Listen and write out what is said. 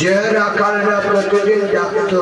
যে রাখালরা প্রতিদিন ডাকতো